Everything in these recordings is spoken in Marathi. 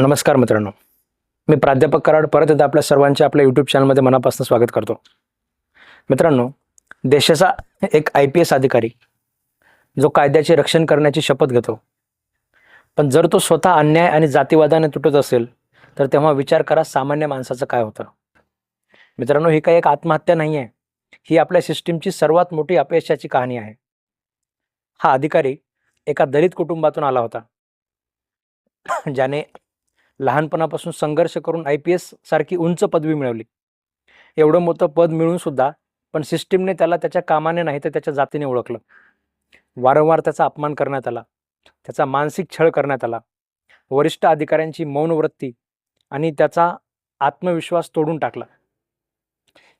नमस्कार मित्रांनो. मी प्राध्यापक कराड परत एकदा आपल्या सर्वांचे आपल्या यूट्यूब चॅनलमध्ये मनापासून स्वागत करतो. मित्रांनो देशाचा एक आय पी एस अधिकारी जो कायद्याचे रक्षण करण्याची शपथ घेतो. पण जर तो स्वतः अन्याय आणि जातीवादाने तुटत असेल तर तेव्हा विचार करा सामान्य माणसाचं काय होतं. मित्रांनो ही काही एक आत्महत्या नाही आहे ही आपल्या सिस्टीमची सर्वात मोठी अपयशाची कहाणी आहे. हा अधिकारी एका दलित कुटुंबातून आला होता. ज्याने लहानपणापासून संघर्ष करून आय पी एस सारखी उंच पदवी मिळवली. एवढं मोठं पद मिळून सुद्धा पण सिस्टीमने त्याला त्याच्या कामाने नाही तर त्याच्या जातीने ओळखलं. वारंवार त्याचा अपमान करण्यात आला. त्याचा मानसिक छळ करण्यात आला. वरिष्ठ अधिकाऱ्यांची मौन वृत्ती आणि त्याचा आत्मविश्वास तोडून टाकला.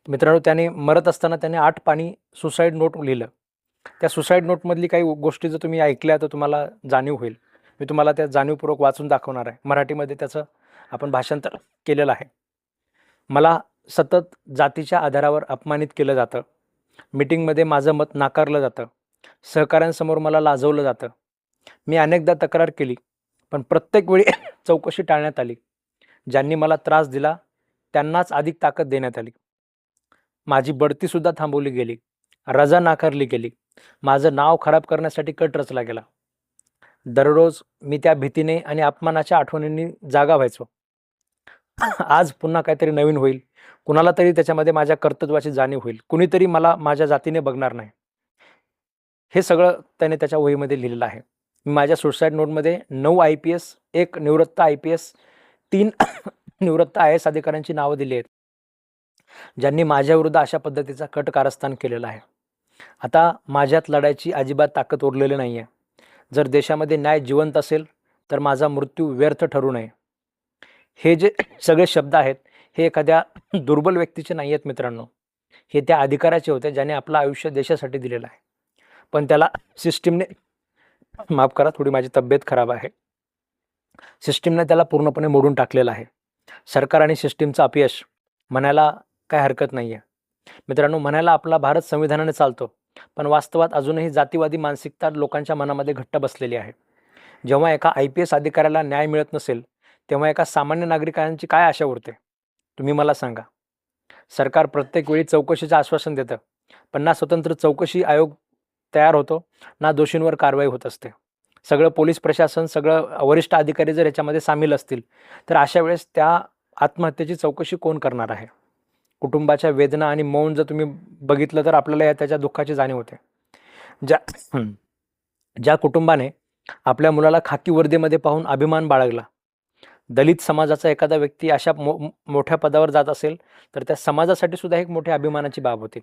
मित्रांनो त्याने मरत असताना त्याने आठ पाणी सुसाईड नोट लिहिलं. त्या सुसाईड नोटमधली काही गोष्टी जर तुम्ही ऐकल्या तर तुम्हाला जाणीव होईल. मी तुम्हाला त्या जाणीवपूर्वक वाचून दाखवणार आहे. मराठीमध्ये त्याचं आपण भाषांतर केलेलं आहे. मला सतत जातीच्या आधारावर अपमानित केलं जातं. मीटिंगमध्ये माझं मत नाकारलं जातं. सहकाऱ्यांसमोर मला लाजवलं जातं. मी अनेकदा तक्रार केली पण प्रत्येक वेळी चौकशी टाळण्यात आली. ज्यांनी मला त्रास दिला त्यांनाच अधिक ताकद देण्यात आली. माझी बढतीसुद्धा थांबवली गेली. रजा नाकारली गेली. माझं नाव खराब करण्यासाठी कट रचला गेला. दररोज मी त्या भीतीने आणि अपमानाच्या आठवणींनी जागा व्हायचो. आज पुन्हा काहीतरी नवीन होईल. कुणाला तरी त्याच्यामध्ये माझ्या कर्तृत्वाची जाणीव होईल. कुणीतरी मला माझ्या जातीने बघणार नाही. हे सगळं त्याने त्याच्या वहीमध्ये लिहिलेलं आहे. मी माझ्या सुसाईड नोटमध्ये नऊ आय पी एस एक निवृत्त आय पी एस तीन निवृत्त आय एस अधिकाऱ्यांची नावं दिली आहेत ज्यांनी माझ्याविरुद्ध अशा पद्धतीचा कट कारस्थान केलेला आहे. आता माझ्यात लढायची अजिबात ताकद उरलेली नाही आहे जर देशामध्ये न्याय जिवंत असेल तर माझा मृत्यू व्यर्थ ठरू नये. हे जे सगळे शब्द आहेत हे एखाद्या दुर्बल व्यक्तीचे नाही आहेत मित्रांनो. हे त्या अधिकाराचे होते ज्याने आपलं आयुष्य देशासाठी दिलेलं आहे. पण त्याला सिस्टीमने माफ करा थोडी माझी तब्येत खराब आहे. सिस्टीमने त्याला पूर्णपणे मोडून टाकलेलं आहे. सरकार आणि सिस्टीमचं अपयश म्हणायला काय हरकत नाही आहे मित्रांनो म्हणायला आपला भारत संविधानाने चालतो. पण वास्तवात अजूनही जातीवादी मानसिकता लोकांच्या मनामध्ये घट्ट बसलेली आहे. जेव्हा एका आय पी एस अधिकाऱ्याला न्याय मिळत नसेल तेव्हा एका सामान्य नागरिकांची काय आशा उरते? तुम्ही मला सांगा. सरकार प्रत्येक वेळी चौकशीचं आश्वासन देतं पण ना स्वतंत्र चौकशी आयोग तयार होतो ना दोषींवर कारवाई होत असते. सगळं पोलीस प्रशासन सगळं वरिष्ठ अधिकारी जर याच्यामध्ये सामील असतील तर अशा वेळेस त्या आत्महत्येची चौकशी कोण करणार आहे? कुटुंबाच्या वेदना आणि मौन जर तुम्ही बघितलं तर आपल्याला या त्याच्या दुःखाची जाणीव होते. ज्या ज्या कुटुंबाने आपल्या मुलाला खाकी वर्दीमध्ये पाहून अभिमान बाळगला. दलित समाजाचा एखादा व्यक्ती अशा मो मोठ्या पदावर जात असेल तर त्या समाजासाठी सुद्धा एक मोठ्या अभिमानाची बाब होती.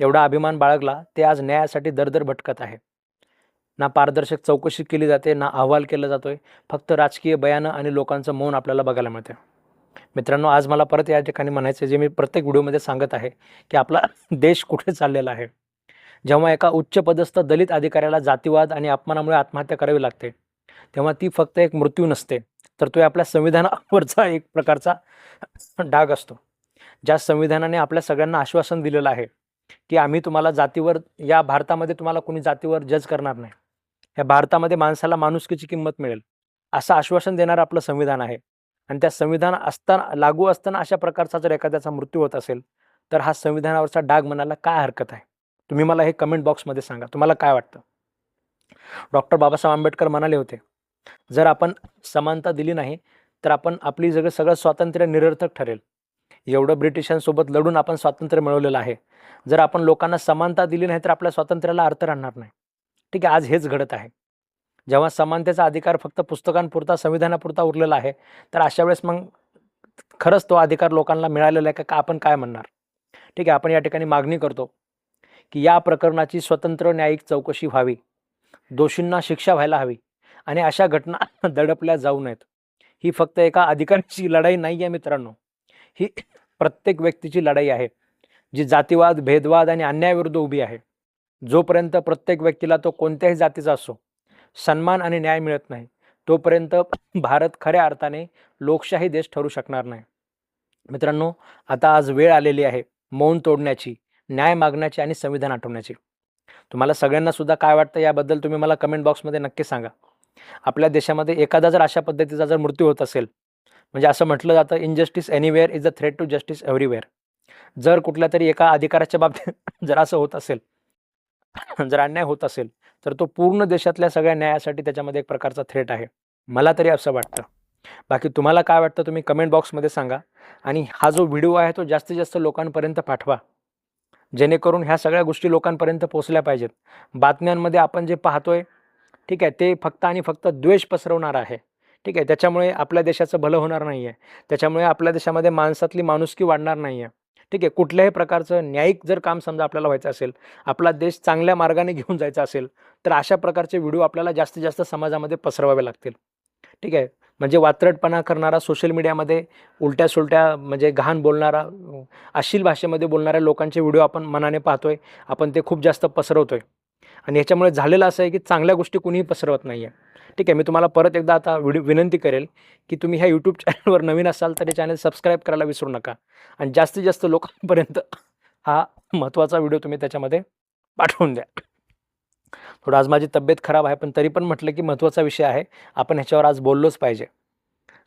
एवढा अभिमान बाळगला ते आज न्यायासाठी दरदर भटकत आहे. ना पारदर्शक चौकशी केली जाते ना अहवाल केला जातोय. फक्त राजकीय बयानं आणि लोकांचं मौन आपल्याला बघायला मिळते मित्रांनो आज मला परत या ठिकाणी म्हणायचं जे मी प्रत्येक व्हिडिओमध्ये सांगत आहे की आपला देश कुठे चाललेला आहे. जेव्हा एका उच्च पदस्थ दलित अधिकाऱ्याला जातीवाद आणि अपमानामुळे आत्महत्या करावी लागते तेव्हा ती फक्त एक मृत्यू नसते तर तो आपल्या संविधानावरचा एक प्रकारचा डाग असतो. ज्या संविधानाने आपल्या सगळ्यांना आश्वासन दिलेलं आहे की आम्ही तुम्हाला जातीवर या भारतामध्ये तुम्हाला कोणी जातीवर जज करणार नाही. या भारतामध्ये माणसाला माणुसकीची किंमत मिळेल असं आश्वासन देणारं आपलं संविधान आहे. आणि त्या संविधान असताना लागू असताना अशा प्रकारचा जर एखाद्याचा मृत्यू होत असेल तर हा संविधानावरचा डाग म्हणायला काय हरकत आहे? तुम्ही मला हे कमेंट बॉक्समध्ये सांगा. तुम्हाला काय वाटतं? डॉक्टर बाबासाहेब आंबेडकर म्हणाले होते जर आपण समानता दिली नाही तर आपण आपली जग सगळं स्वातंत्र्य निरर्थक ठरेल. एवढं ब्रिटिशांसोबत लढून आपण स्वातंत्र्य मिळवलेलं आहे. जर आपण लोकांना समानता दिली नाही तर आपल्या स्वातंत्र्याला अर्थ राहणार नाही. ठीक आहे आज हेच घडत आहे. जेव्हा समानतेचा अधिकार फक्त पुस्तकांपुरता संविधानापुरता उरलेला आहे तर अशा वेळेस मग खरंच तो अधिकार लोकांना मिळालेला आहे का? आपण काय म्हणणार? ठीक आहे आपण या ठिकाणी मागणी करतो की या प्रकरणाची स्वतंत्र न्यायिक चौकशी व्हावी दोषींना शिक्षा व्हायला हवी आणि अशा घटना दडपल्या जाऊ नयेत. ही फक्त एका अधिकाऱ्याची लढाई नाही आहे मित्रांनो. ही प्रत्येक व्यक्तीची लढाई आहे जी जातीवाद भेदवाद आणि अन्यायाविरुद्ध उभी आहे. जोपर्यंत प्रत्येक व्यक्तीला तो कोणत्याही जातीचा असो सन्मान आणि न्याय मिळत नाही. तोपर्यंत भारत खऱ्या अर्थाने लोकशाही देश ठरू शकणार नाही. मित्रांनो आता आज वेळ आलेली आहे मौन तोडण्याची न्याय मागण्याची आणि संविधान आठवण्याची. तुम्हाला सगळ्यांना सुद्धा काय वाटतं याबद्दल तुम्ही मला कमेंट बॉक्समध्ये नक्की सांगा. आपल्या देशामध्ये एखादा जर अशा पद्धतीचा जर मृत्यू होत असेल म्हणजे असं म्हटलं जातं injustice anywhere is a threat to justice everywhere जर कुठल्या तरी एका अधिकाराच्या बाबतीत जर असं होत असेल जर अन्याय होत असेल तर तो पूर्ण देशातल्या सगळ्या न्यायासाठी त्याच्यामध्ये एक प्रकारचा थ्रेट आहे. मला तरी असं वाटतं. बाकी तुम्हाला काय वाटतं तुम्ही कमेंट बॉक्समध्ये सांगा आणि हा जो व्हिडिओ आहे तो जास्तीत जास्त लोकांपर्यंत पाठवा. जेणेकरून ह्या सगळ्या गोष्टी लोकांपर्यंत पोचल्या पाहिजेत. बातम्यांमध्ये आपण जे पाहतोय ठीक आहे ते फक्त आणि फक्त द्वेष पसरवणार आहे. ठीक आहे त्याच्यामुळे आपल्या देशाचं भलं होणार नाही आहे त्याच्यामुळे आपल्या देशामध्ये माणसातली माणुसकी वाढणार नाही आहे ठीक आहे कुठल्याही प्रकारचं न्यायिक जर काम समजा आपल्याला व्हायचं असेल आपला देश चांगल्या मार्गाने घेऊन जायचा असेल तर अशा प्रकारचे व्हिडिओ आपल्याला जास्तीत जास्त समाजामध्ये पसरवावे लागतील. ठीक आहे म्हणजे वात्रटपणा करणारा सोशल मीडियामध्ये उलट्या सुलट्या म्हणजे घाण बोलणारा अश्लील भाषेमध्ये बोलणाऱ्या लोकांचे व्हिडिओ आपण मनाने पाहतोय आपण ते खूप जास्त पसरवतोय. आणि ह्याच्यामुळे झालेलं असं आहे की चांगल्या गोष्टी कुणीही पसरवत नाही आहे ठीक आहे मी तुम्हाला परत एकदा आता व्हिडिओ विनंती करेल की तुम्ही ह्या यूट्यूब चॅनलवर नवीन असाल तर हे चॅनल सबस्क्राईब करायला विसरू नका. आणि जास्तीत जास्त लोकांपर्यंत हा महत्त्वाचा व्हिडिओ तुम्ही त्याच्यामध्ये पाठवून द्या. थोडं आज माझी तब्येत खराब आहे पण तरी पण म्हटलं की महत्त्वाचा विषय आहे आपण ह्याच्यावर आज बोललोच पाहिजे.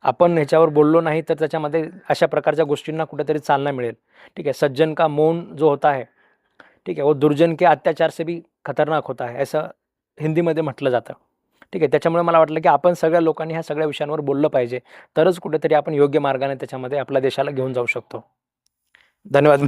आपण ह्याच्यावर बोललो नाही तर त्याच्यामध्ये अशा प्रकारच्या गोष्टींना कुठेतरी चालना मिळेल. ठीक आहे सज्जन का मौन जो होता है ठीक है वो दुर्जन के अत्याचार से भी खतरनाक होता है असं हिंदीमध्ये म्हटलं जातं. ठीक आहे. त्याच्यामुळे मला वाटलं की आपण सगळ्या लोकांनी ह्या सगळ्या विषयांवर बोललं पाहिजे. तरच कुठेतरी आपण योग्य मार्गाने त्याच्यामध्ये आपल्या देशाला घेऊन जाऊ शकतो. धन्यवाद.